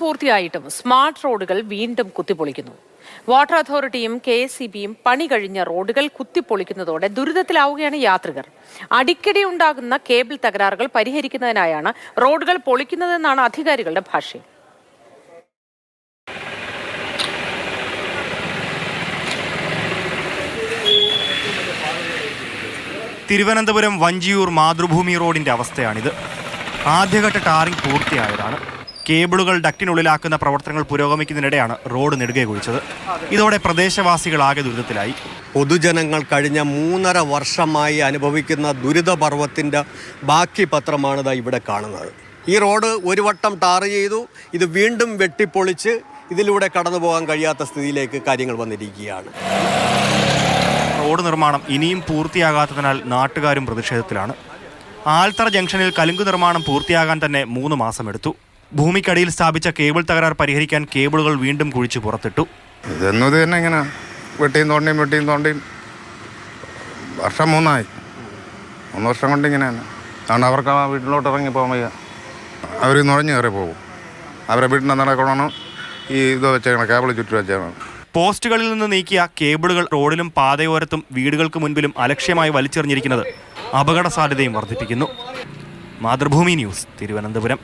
പൂർത്തിയായിട്ടും smart റോഡുകൾ വീണ്ടും കുത്തിപ്പൊളിക്കുന്നു. വാട്ടർ അതോറിറ്റിയും കെ എസ് സി ബിയും പണി കഴിഞ്ഞ റോഡുകൾ കുത്തിപ്പൊളിക്കുന്നതോടെ ദുരിതത്തിലാവുകയാണ് യാത്രികർ. അടിക്കടി ഉണ്ടാകുന്ന കേബിൾ തകരാറുകൾ പരിഹരിക്കുന്നതിനായാണ് റോഡുകൾ പൊളിക്കുന്നതെന്നാണ് അധികാരികളുടെ ഭാഷ്യം തിരുവനന്തപുരം വഞ്ചിയൂർ മാതൃഭൂമി റോഡിന്റെ അവസ്ഥയാണിത്. ആദ്യഘട്ട ടാറിംഗ് പൂർത്തിയായതാണ്. കേബിളുകൾ ഡക്റ്റിനുള്ളിലാക്കുന്ന പ്രവർത്തനങ്ങൾ പുരോഗമിക്കുന്നതിനിടെയാണ് റോഡ് നെടുകെ കുഴിച്ചത്. ഇതോടെ പ്രദേശവാസികളാകെ ദുരിതത്തിലായി. പൊതുജനങ്ങൾ കഴിഞ്ഞ മൂന്നര വർഷമായി അനുഭവിക്കുന്ന ദുരിതപർവത്തിന്റെ ബാക്കി പത്രമാണ് ദാ ഇവിടെ കാണുന്നത്. ഈ റോഡ് ഒരു വട്ടം ടാർ ചെയ്തു ഇത് വീണ്ടും വെട്ടിപ്പൊളിച്ച് ഇതിലൂടെ കടന്നു പോകാൻ കഴിയാത്ത സ്ഥിതിയിലേക്ക് കാര്യങ്ങൾ വന്നിരിക്കുകയാണ്. റോഡ് നിർമ്മാണം ഇനിയും പൂർത്തിയാകാത്തതിനാൽ നാട്ടുകാരും പ്രതിഷേധത്തിലാണ്. ആൽത്തറ ജംഗ്ഷനിൽ കലുങ്ക് നിർമ്മാണം പൂർത്തിയാകാൻ തന്നെ മൂന്ന് മാസമെടുത്തു. ഭൂമിക്കടിയിൽ സ്ഥാപിച്ച കേബിൾ തകരാർ പരിഹരിക്കാൻ കേബിളുകൾ വീണ്ടും കുഴിച്ച് പുറത്തിട്ടു. ഇതെന്നത് ഇത് തന്നെ ഇങ്ങനെ വെട്ടിയും തോണ്ടിയും വെട്ടിയും തോണ്ടിയും വർഷം മൂന്നായി. മൂന്ന് വർഷം കൊണ്ട് ഇങ്ങനെ തന്നെ അതുകൊണ്ട് അവർക്ക് ആ വീട്ടിലോട്ട് ഇറങ്ങി പോകാൻ വയ്യ. അവർ നുഴഞ്ഞു കയറി പോകും. അവരെ വീട്ടിന്റെ നടക്കണമെന്ന് ഈ ഇത് വെച്ചേക്കണം കേബിൾ ചുറ്റി വെച്ചേക്കണം പോസ്റ്റുകളിൽ നിന്ന് നീക്കിയ കേബിളുകൾ റോഡിലും പാതയോരത്തും വീടുകൾക്ക് മുൻപിലും അലക്ഷ്യമായി വലിച്ചെറിഞ്ഞിരിക്കുന്നത് അപകട സാധ്യതയും വർദ്ധിപ്പിക്കുന്നു. മാതൃഭൂമി ന്യൂസ് തിരുവനന്തപുരം.